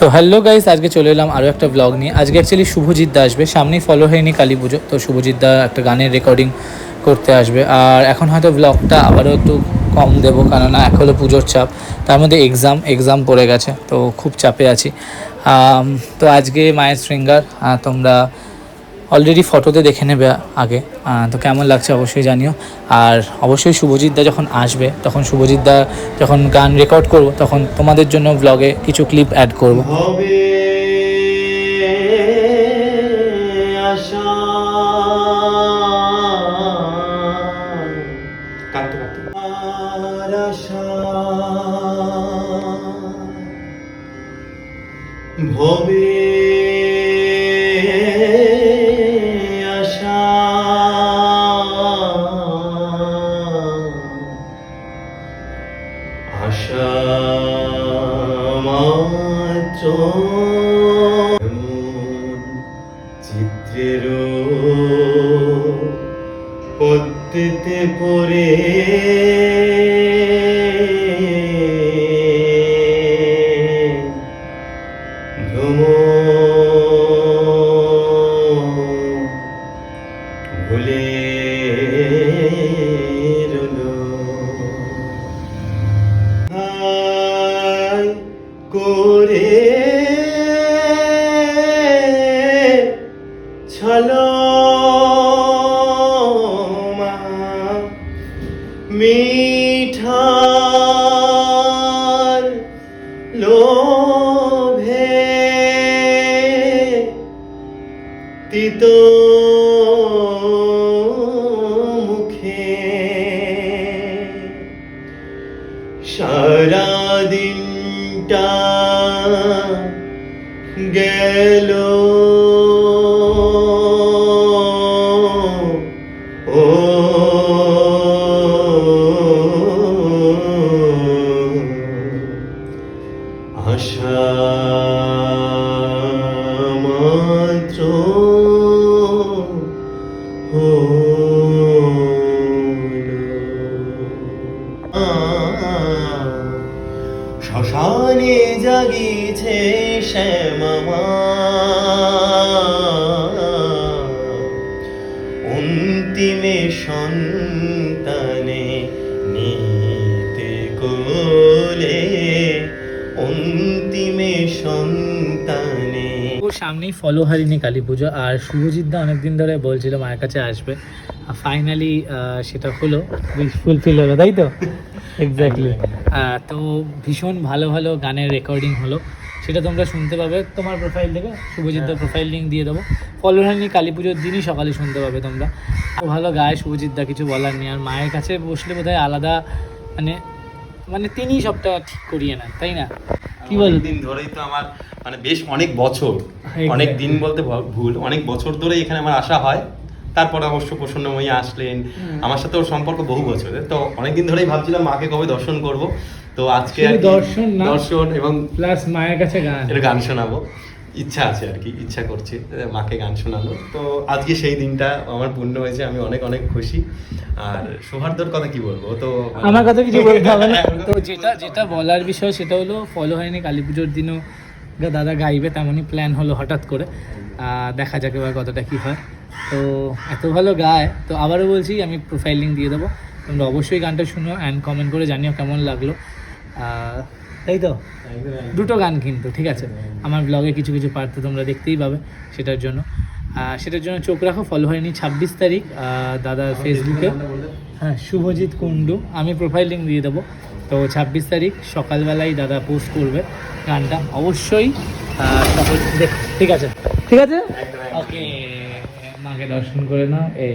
তো hello guys আজকে চলে এলাম আরও একটা ব্লগ নিয়ে। আজকে অ্যাকচুয়ালি শুভজিৎ দা আসবে। সামনেই ফলো হয়নি কালী পুজো, তো শুভজিৎ দা একটা গানের রেকর্ডিং করতে আসবে। আর এখন হয়তো ব্লগটা আবারও একটু কম দেবো, কেননা এখন হলো পুজোর চাপ। তার মধ্যে এক্সাম এক্সাম পড়ে গেছে, তো খুব চাপে আছি। তো আজকে মায়ের শৃঙ্গার তোমরা অলরেডি ফটোতে দেখে নেবে আগে। তো কেমন লাগছে অবশ্যই জানিও। আর অবশ্যই শুভজিৎ দা যখন আসবে, তখন শুভজিৎ দা যখন গান রেকর্ড করব, তখন তোমাদের জন্য ব্লগে কিছু ক্লিপ অ্যাড করব। ভবে এমন চিত্রের পদ্মেতে পড়ে ছলো মিঠার লোভে তিতো মুখে। সারাদিনটা গেল। ও আশা শ্মশানে জাগিছে শ্যামা অন্তিমে সন্তানে নিতে কোলে অন্তিমে সন্তানে ও সামনেই ফলো হারিনি কালী পুজো। আর শুভজিৎ দা অনেকদিন ধরে বলছিল মায়ের কাছে আসবে। ফাইনালি সেটা হলো ফুলফিল হলো তাই তো? এক্স্যাক্টলি তো ভীষণ ভালো ভালো গানের রেকর্ডিং হলো। সেটা তোমরা শুনতে পাবে তোমার প্রোফাইল থেকে। শুভজিৎ দার প্রোফাইল লিঙ্ক দিয়ে দেবো। ফলো হারিনি কালী পুজোর দিনই সকালে শুনতে পাবে তোমরা। ভালো গায়ে শুভজিৎ দা কিছু বলার নেই। আর মায়ের কাছে বসলে বোধহয় আলাদা মানে মানে তিনি সবটা ঠিক করিয়ে নেন তাই না? কি বলো? দিন ধরেই তো আমার মানে বেশ অনেক বছর অনেক দিন বলতে ভুল অনেক বছর ধরে এখানে আমার আসা হয়। তারপর অবশ্য প্রসন্নময়ী আসলেন। আমার সাথে ওর সম্পর্ক বহু বছরের তো অনেকদিন ধরেই ভাবছিলাম মাকে কবে দর্শন করব। তো আজকে আর দর্শন দর্শন এবং প্লাস মায়ের কাছে গান। এটা গান শোনাবো। ইচ্ছা আছে আর কি ইচ্ছা করছে মাকে গান শোনানো। তো আজকে সেই দিনটা আমার পূর্ণ হয়েছে আমি অনেক অনেক খুশি। আর সৌহার্দ্যর কথা কি বলব? ও তো আমার কথা কিছু বলতে হবে না। তো যেটা যেটা বলার বিষয় সেটা হলো ফলো হয়নি কালী পুজোর দিনও গা- দাদা গাইবে তেমনই প্ল্যান হলো হঠাৎ করে। দেখা যাক এবার কতটা কী হয়। তো এত ভালো গায় তো আবারও বলছি আমি প্রোফাইল লিঙ্ক দিয়ে দেবো। তোমরা অবশ্যই গানটা শুনো অ্যান্ড কমেন্ট করে জানিও কেমন লাগল। তাই তো দুটো গান কিন্তু ঠিক আছে। আমার ব্লগে কিছু কিছু পার্ট তো তোমরা দেখতেই পাবে সেটার জন্য। সেটার জন্য চোখ রাখো ফলো হয়নি ছাব্বিশ তারিখ দাদার ফেসবুকে হ্যাঁ শুভজিৎ কুন্ডু আমি প্রোফাইল লিঙ্ক দিয়ে দেবো। তো ছাব্বিশ তারিখ সকালবেলায় দাদা পোস্ট করবে গানটা। অবশ্যই দেখ ঠিক আছে? ঠিক আছে? ওকে মাকে দর্শন করে নাও এই।